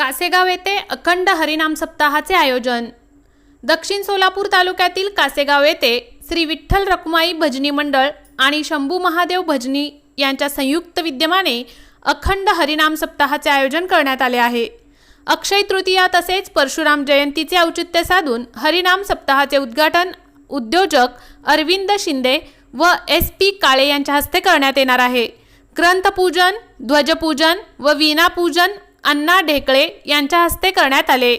कासेगाव येथे अखंड हरिनाम सप्ताहाचे आयोजन. दक्षिण सोलापूर तालुक्यातील कासेगाव येथे श्री विठ्ठल रखुमाई भजनी मंडळ आणि शंभू महादेव भजनी यांच्या संयुक्त विद्यमाने अखंड हरिनाम सप्ताहाचे आयोजन करण्यात आले आहे. अक्षय तृतीया तसेच परशुराम जयंतीचे औचित्य साधून हरिनाम सप्ताहाचे उद्घाटन उद्योजक अरविंद शिंदे व एस पी काळे यांच्या हस्ते करण्यात येणार आहे. ग्रंथपूजन ध्वजपूजन व वीणापूजन अण्णा ढेकळे यांच्या हस्ते करण्यात आले.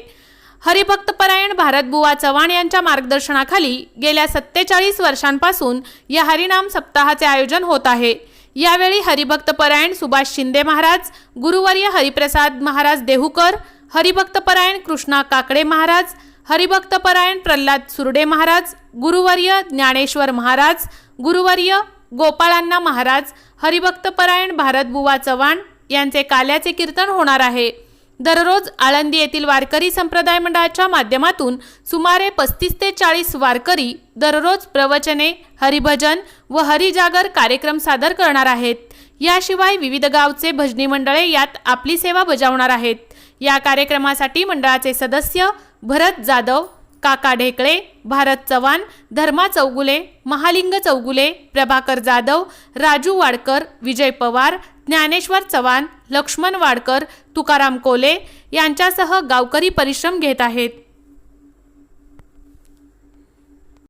हरिभक्तपरायण भारतबुवा चव्हाण यांच्या मार्गदर्शनाखाली गेल्या सत्तेचाळीस वर्षांपासून या हरिनाम सप्ताहाचे आयोजन होत आहे. यावेळी हरिभक्तपरायण सुभाष शिंदे महाराज गुरुवर्य हरिप्रसाद महाराज देहूकर हरिभक्तपरायण कृष्णा काकडे महाराज हरिभक्तपरायण प्रल्हाद सुरडे महाराज गुरुवर्य ज्ञानेश्वर महाराज गुरुवर्य गोपाळांना महाराज हरिभक्तपरायण भारतबुवा चव्हाण यांचे काल्याचे कीर्तन होणार आहे. दररोज आळंदी येथील वारकरी संप्रदाय मंडळाच्या माध्यमातून सुमारे पस्तीस ते चाळीस वारकरी दररोज प्रवचने हरिभजन व हरिजागर कार्यक्रम सादर करणार आहेत. याशिवाय विविध गावचे भजनी मंडळे यात आपली सेवा बजावणार आहेत. या कार्यक्रमासाठी मंडळाचे सदस्य भरत जाधव काका ढेकळे भारत चव्हाण धर्मा चौगुले महालिंग चौगुले प्रभाकर जाधव राजू वाडकर विजय पवार ज्ञानेश्वर चव्हाण लक्ष्मण वाडकर तुकाराम कोले यांच्यासह गावकरी परिश्रम घेत आहेत.